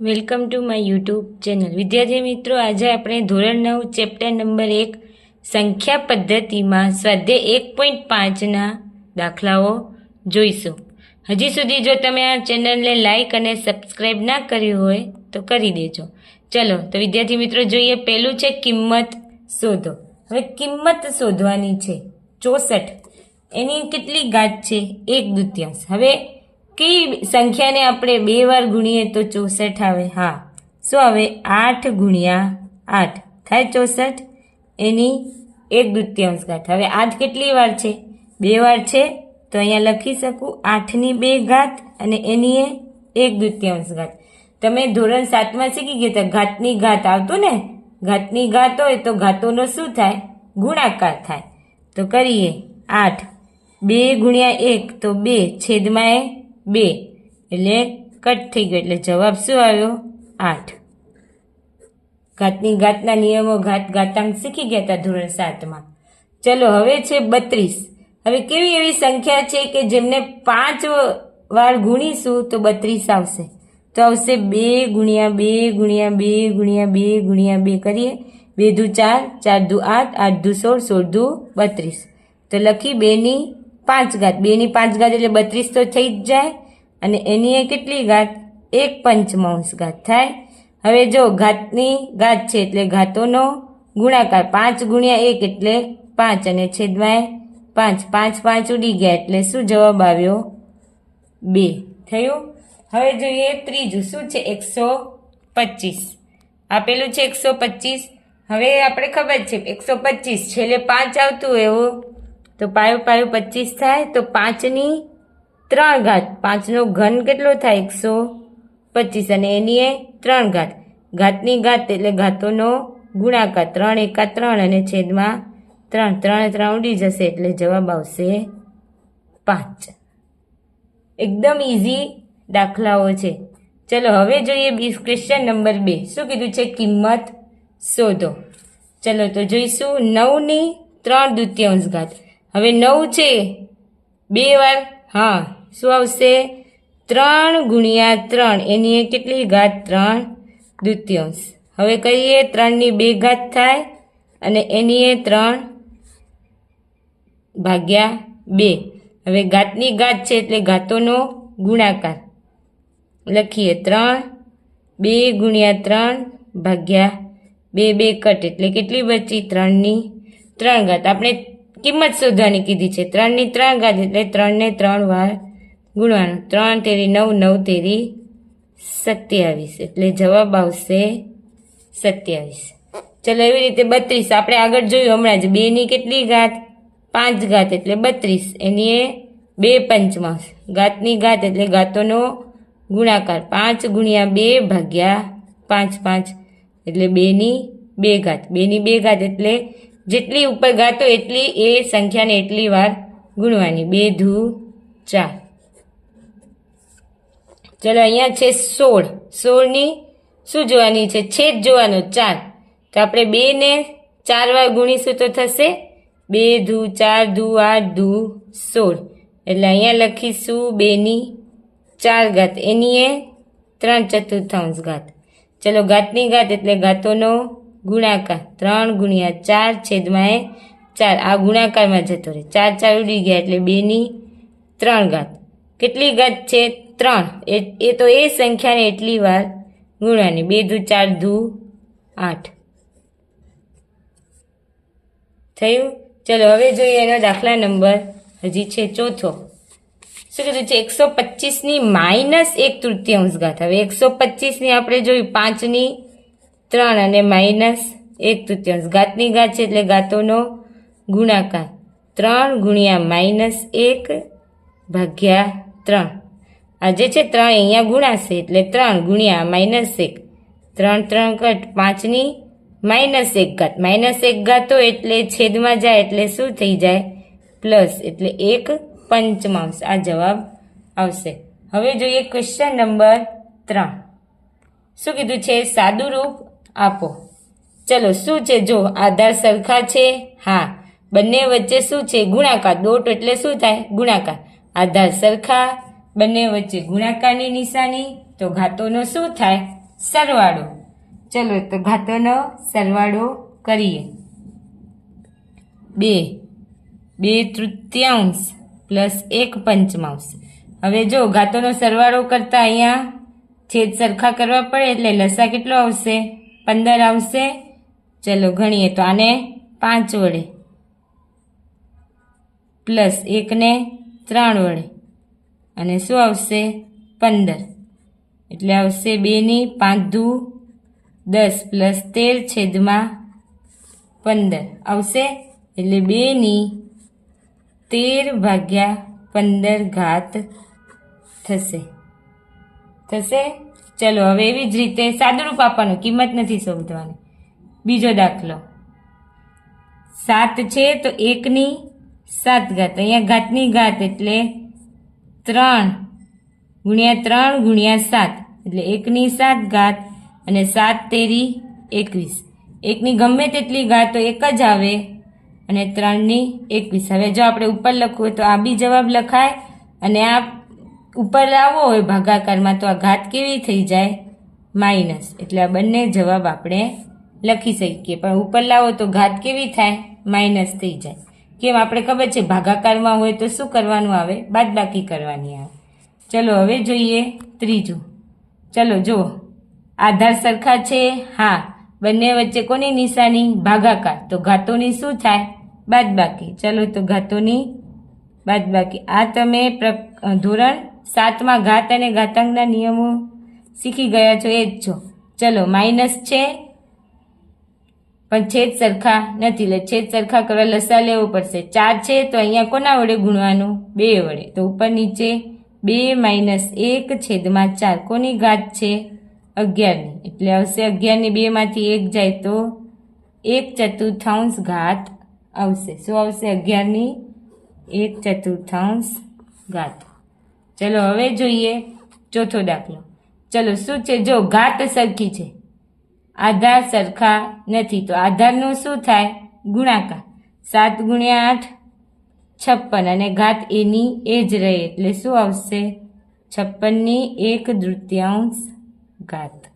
Welcome to my YouTube channel. વિદ્યાર્થી મિત્રો, આજે આપણે ધોરણ નવ, ચેપ્ટર નંબર એક, સંખ્યા પદ્ધતિમાં સ્વાધ્યાય એક પોઈન્ટ પાંચના દાખલાઓ જોઈશું. હજી સુધી જો તમે આ ચેનલને લાઇક અને સબસ્ક્રાઈબ ના કર્યું હોય, તો કરી દેજો. ચલો, તો વિદ્યાર્થી મિત્રો, જોઈએ પહેલું છે કિંમત શોધો. હવે કિંમત શોધવાની છે ચોસઠ. એની કેટલી ઘાત છે? એક દૂત્યાંશ. હવે કઈ સંખ્યાને આપણે બે વાર ગુણીએ તો ચોસઠ આવે? હા. શું આવે? આઠ ગુણ્યા આઠ. થાય ચોસઠ? એની એક દૂત્યાંશ ઘાત. હવે આઠ કેટલી વાર છે? બે વાર છે? તો અહીંયા લખી શકું, આઠની બે ઘાત અને એની એક દૃત્યાંશ ઘાત. તમે ધોરણ સાતમાં શીખી ગયા હતા, ઘાતની ઘાત આવતું ને? ઘાતની ઘાત હોય તો ઘાતોનો શું થાય? ગુણાકાર થાય. તો કરીએ આઠ. બે ગુણ્યા એક તો બે. છેદમાં એ બે. એટલે કટ થઈ ગયો. એટલે જવાબ શું આવ્યો? આઠ. ઘાતની ઘાતના નિયમો ઘાત ઘાતાંક શીખી ગયા હતા ધોરણ સાતમાં. ચલો, હવે છે બત્રીસ. હવે કેવી એવી સંખ્યા છે કે જેમને પાંચ વાર ગુણીશું તો બત્રીસ આવશે? તો આવશે બે ગુણ્યા બે ગુણ્યા બે ગુણ્યા બે ગુણ્યા બે કરીએ. બે દુ ચાર ચાર દુ આઠ આઠ દુ સોળ સોળ દુ બત્રીસ. તો લખી બેની પાંચ ઘાત. બેની પાંચ ઘાત એટલે બત્રીસ તો થઈ જ જાય. અને એની એ કેટલી ઘાત? એક પંચમાંશ ઘાત થાય. હવે જો ઘાતની ઘાત છે એટલે ઘાતોનો ગુણાકાર પાંચ ગુણ્યા એક એટલે પાંચ અને છેદમાં પાંચ. પાંચ પાંચ ઉડી ગયા એટલે શું જવાબ આવ્યો? બે. થયું? હવે જોઈએ ત્રીજું. શું છે? એકસો પચીસ. આપેલું છે એકસો પચીસ. હવે આપણે ખબર છે, એકસો પચીસ. છેલ્લે પાંચ આવતું એવું તો પાયો પાયો પચીસ થાય તો પાંચની ત્રણ ઘાત. પાંચનો ઘન કેટલો થાય? એકસો પચીસ. અને એની એ ત્રણ ઘાત. ઘાતની ઘાત એટલે ઘાતોનો ગુણાકાર. ત્રણ એકા ત્રણ અને છેદમાં ત્રણ. ત્રણ ત્રણ ઉડી જશે એટલે જવાબ આવશે પાંચ. એકદમ ઇઝી દાખલાઓ છે. ચલો, હવે જોઈએ બીસ ક્વેશ્ચન નંબર બે. શું કીધું છે? કિંમત શોધો. ચલો, તો જોઈશું. નવની ત્રણ દ્વિતીયાંશ ઘાત. હવે નવ છે. બે વાર, હા, શું આવશે? ત્રણ ગુણ્યા ત્રણ, એની કેટલી? ઘાત ત્રણ દ્વિતીયાંશ હવે કહીએ ત્રણની બે ઘાત થાય અને એની એ ત્રણ ભાગ્યા બે. હવે ઘાતની ઘાત છે એટલે ઘાતોનો ગુણાકાર. લખીએ ત્રણ બે ગુણ્યા ત્રણ ભાગ્યા બે બે કટ. એટલે કેટલી બચી? ત્રણની ત્રણ ઘાત. આપણે કિંમત શોધવાની કીધી છે. ત્રણની ત્રણ ઘાત એટલે ત્રણને ત્રણ વાર ગુણવાનું. ત્રણ તેરી નવ નવ તેરી સત્યાવીસ. એટલે જવાબ આવશે સત્યાવીસ. ચલો, એવી રીતે બત્રીસ. આપણે આગળ જોયું હમણાં જ. બેની કેટલી ઘાત? પાંચ ઘાત, એટલે બત્રીસ. એની એ બે પંચમાંશ. ઘાતની ઘાત, એટલે ઘાતોનો ગુણાકાર. પાંચ ગુણ્યા બે ભાગ્યા પાંચ પાંચ. એટલે બેની બે ઘાત. બેની બે ઘાત, એટલે જેટલી ઉપર ગાતો એટલી એ સંખ્યાને એટલી વાર ગુણવાની. બે, ધુ, ચાર. ચલો, અહીંયા છે સોળ. સોળની શું જોવાની છે? છેદ જોવાનો, ચાર. તો આપણે બેને ચાર વાર ગુણીશું તો થશે બે, ધુ, ચાર, ધુ, આઠ, ધુ, સોળ. એટલે અહીંયા લખીશું બેની ચાર ઘાત. એની એ ત્રણ ચતુર્થાંશ ઘાત. ચલો, ઘાતની ઘાત એટલે ઘાતોનો ગુણાકાર ત્રણ ગુણ્યા ચાર છેદમાં એ ચાર. આ ગુણાકારમાં જતો રહે. ચાર ચાર ઉડી ગયા એટલે બેની ત્રણ ઘાત. કેટલી ઘાત છે? ત્રણ. એ તો એ સંખ્યાને એટલી વાર ગુણવાની બે ધુ ચાર ધુ આઠ. થયું? ચલો, હવે જોઈએ એનો દાખલા નંબર. હજી છે ચોથો. શું કીધું છે? એકસો પચીસની માઇનસ એક તૃતીયાંશ ઘાત. હવે એકસો પચીસની આપણે જોયું પાંચની ત્રણ અને માઇનસ એક તૃતીયાંશ. ઘાતની ઘાત છે એટલે ઘાતોનો ગુણાકાર. ત્રણ ગુણ્યા માઇનસ એક ભાગ્યા ત્રણ. આ જે છે ત્રણ અહીંયા ગુણાશે એટલે ત્રણ ગુણ્યા માઇનસ એક. ત્રણ ત્રણ ઘટ પાંચની માઇનસ એક ઘાત. માઇનસ એક ઘાતો એટલે છેદમાં જાય એટલે શું થઈ જાય? પ્લસ એટલે એક પંચમાંશ. આ જવાબ આવશે. હવે જોઈએ ક્વેશ્ચન નંબર ત્રણ. શું કીધું છે? સાદું રૂપ આપો. ચલો, શું છે? જો, આધાર સરખા છે? હા. બંને વચ્ચે શું છે? ગુણાકાર. દોટ એટલે શું થાય? ગુણાકાર. આધાર સરખા, બંને વચ્ચે ગુણાકારની નિશાની. તો ઘાતોનો શું થાય? સરવાળો. ચલો, તો ઘાતોનો સરવાળો કરીએ. બે. બે તૃતીયાંશ પ્લસ એક પંચમાંશ. હવે જો, ઘાતોનો સરવાળો કરતા અહીંયા છેદ સરખા કરવા પડે એટલે લસા કેટલો આવશે? પંદર આવશે. ચલો ગણીએ તો આને પાંચ વડે. પ્લસ એકને ત્રણ વડે. અને શું આવશે? પંદર. એટલે આવશે બેની પાંચ દુ દસ પ્લસ તેર છેદમાં પંદર. આવશે? એટલે બેની તેર ભાગ્યા પંદર ઘાત થશે. થશે? ચલો, હવે એવી જ રીતે સાદુરૂપ આપવાનું, કિંમત નથી શોધવાની. બીજો દાખલો. સાત છે તો એકની સાત ઘાત. અહીંયા ઘાતની ઘાત એટલે ત્રણ ગુણ્યા ત્રણ ગુણ્યા સાત. એટલે એકની સાત ઘાત અને સાત તેરી એકવીસ. એકની ગમે તેટલી ઘાત તો એક જ આવે અને ત્રણની એકવીસ. હવે જો આપણે ઉપર લખવું તો આ બી જવાબ લખાય અને આ ઉપર લાવવો હોય ભાગાકારમાં તો આ ઘાત કેવી થઈ જાય? માઇનસ એટલે આ બંને જવાબ આપણે લખી શકીએ. પણ ઉપર લાવો તો ઘાત કેવી થાય? માઇનસ થઈ જાય. કેમ? આપણે ખબર છે ભાગાકારમાં હોય તો શું કરવાનું આવે? બાદબાકી કરવાની આવે. ચલો, હવે જોઈએ ત્રીજું. ચલો, જુઓ. આધાર સરખા છે? હા. બંને વચ્ચે કોની નિશાની? ભાગાકાર. તો ઘાતોની શું થાય? બાદબાકી. ચલો, તો ઘાતોની બાદબાકી. આ તમે પ્ર- ધોરણ સાતમાં ઘાત અને ઘાતાંકના નિયમો શીખી ગયા છો એ જ છો. ચલો, માઇનસ છે, પણ છેદ સરખા નથી એટલે છેદ સરખા કરવા લસા લેવો પડશે. ચાર છે, તો અહીંયા કોના વડે ગુણવાનું? બે વડે. તો ઉપર નીચે બે માઇનસ એક છેદમાં ચાર. કોની ઘાત છે? અગિયારની. એટલે આવશે અગિયારની બેમાંથી એક જાય તો એક ચતુર્થાંશ ઘાત આવશે. શું આવશે? અગિયારની એક ચતુર્થાંશ ઘાત. ચલો હવે જોઈએ ચોથો દાખલો. ચલો, શું છે? જો ઘાત સરખી છે. આધાર સરખા નથી, તો આધારનું શું થાય? ગુણાકાર. સાત ગુણ્યા આઠ, છપ્પન. અને ઘાત એની એ જ રહે એટલે શું આવશે? છપ્પનની એક તૃતીયાંશ ઘાત.